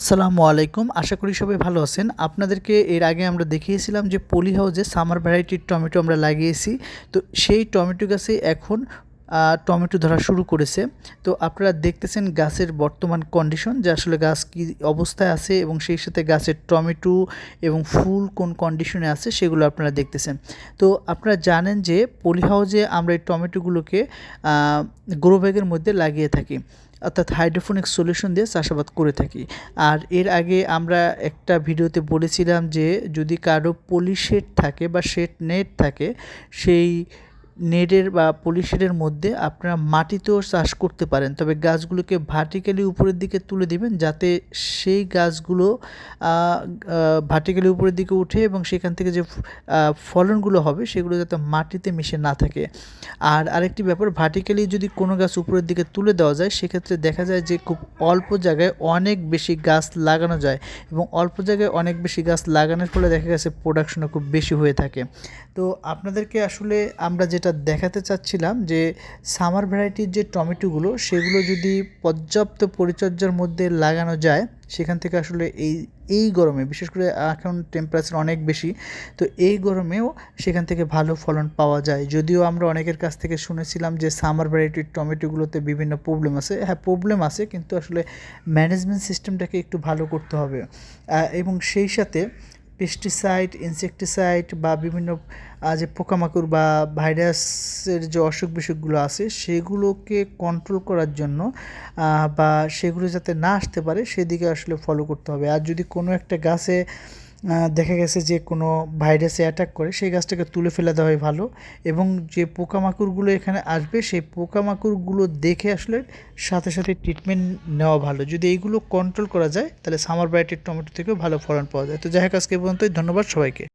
আসসালামু আলাইকুম। আশা করি সবাই ভালো আছেন। আপনাদেরকে এর আগে আমরা দেখিয়েছিলাম যে পলি হাউজে সামার ভ্যারাইটির টমেটো আমরা লাগিয়েছি। তো সেই টমেটো গাছে এখন টমেটো ধরা শুরু করেছে। তো আপনারা দেখতেছেন গাছের বর্তমান কন্ডিশন যে আসলে গাছ কী অবস্থায় আছে এবং সেই সাথে গাছের টমেটো এবং ফুল কোন কন্ডিশনে আছে সেগুলো আপনারা দেখতেছেন। তো আপনারা জানেন যে পলি হাউজে আমরা এই টমেটোগুলোকে গ্রো ব্যাগের মধ্যে লাগিয়ে থাকি। অর্থাৎ হাইড্রোফোনিক সলিউশন দিয়ে চাষাবাদ করে থাকি। আর এর আগে আমরা একটা ভিডিওতে বলেছিলাম যে যদি কারও পলি শেড থাকে বা শেড নেট থাকে, সেই নেটের বা পলি শেডের মধ্যে আপনারা মাটিতেও চাষ করতে পারেন। তবে গাছগুলোকে ভার্টিক্যালি উপরের দিকে তুলে দিবেন যাতে সেই গাছগুলো ভার্টিক্যালি উপরের দিকে উঠে এবং সেখান থেকে যে ফলনগুলো হবে সেগুলো যাতে মাটিতে মিশে না থাকে। আর আরেকটি ব্যাপার ভার্টিক্যালি যদি কোনো গাছ উপরের দিকে তুলে দেওয়া যায়, সেক্ষেত্রে দেখা যায় যে খুব অল্প জায়গায় অনেক বেশি গাছ লাগানো যায় এবং অল্প জায়গায় অনেক বেশি গাছ লাগানোর ফলে দেখা গেছে প্রোডাকশনও খুব বেশি হয়ে থাকে। তো আপনাদেরকে আসলে আমরা যেটা দেখাতে চাচ্ছিলাম যে সামার ভ্যারাইটির যে টমেটোগুলো, সেগুলো যদি পর্যাপ্ত পরিচর্যার মধ্যে লাগানো যায়, সেখান থেকে আসলে এই এই গরমে, বিশেষ করে এখন টেম্পারেচার অনেক বেশি, তো এই গরমেও সেখান থেকে ভালো ফলন পাওয়া যায়। যদিও আমরা অনেকের কাছ থেকে শুনেছিলাম যে সামার ভ্যারাইটির টমেটোগুলোতে বিভিন্ন প্রবলেম আছে। হ্যাঁ প্রবলেম আছে, কিন্তু আসলে ম্যানেজমেন্ট সিস্টেমটাকে একটু ভালো করতে হবে। এবং সেই সাথে পেস্টিসাইড ইনসেকটিসাইড বা বিভিন্ন যে পোকামাকড় বা ভাইরাসের যে অসুখ বিসুখগুলো আছে, সেগুলোকে কন্ট্রোল করার জন্য বা সেগুলো যাতে না আসতে পারে, সেদিকে আসলে ফলো করতে হবে। আর যদি কোনো একটা গাছে দেখা গেছে যে কোনো ভাইরাসে অ্যাটাক করে, সেই গাছটাকে তুলে ফেলে দেওয়াই ভালো। এবং যে পোকামাকড়গুলো এখানে আসবে, সেই পোকামাকড়গুলো দেখে আসলে সাথে সাথে ট্রিটমেন্ট নেওয়া ভালো। যদি এইগুলো কন্ট্রোল করা যায়, তাহলে সামার ব্রাইটের টমেটো থেকেও ভালো ফলন পাওয়া যায়। তো যাই হোক, আজকে পর্যন্তই। ধন্যবাদ সবাইকে।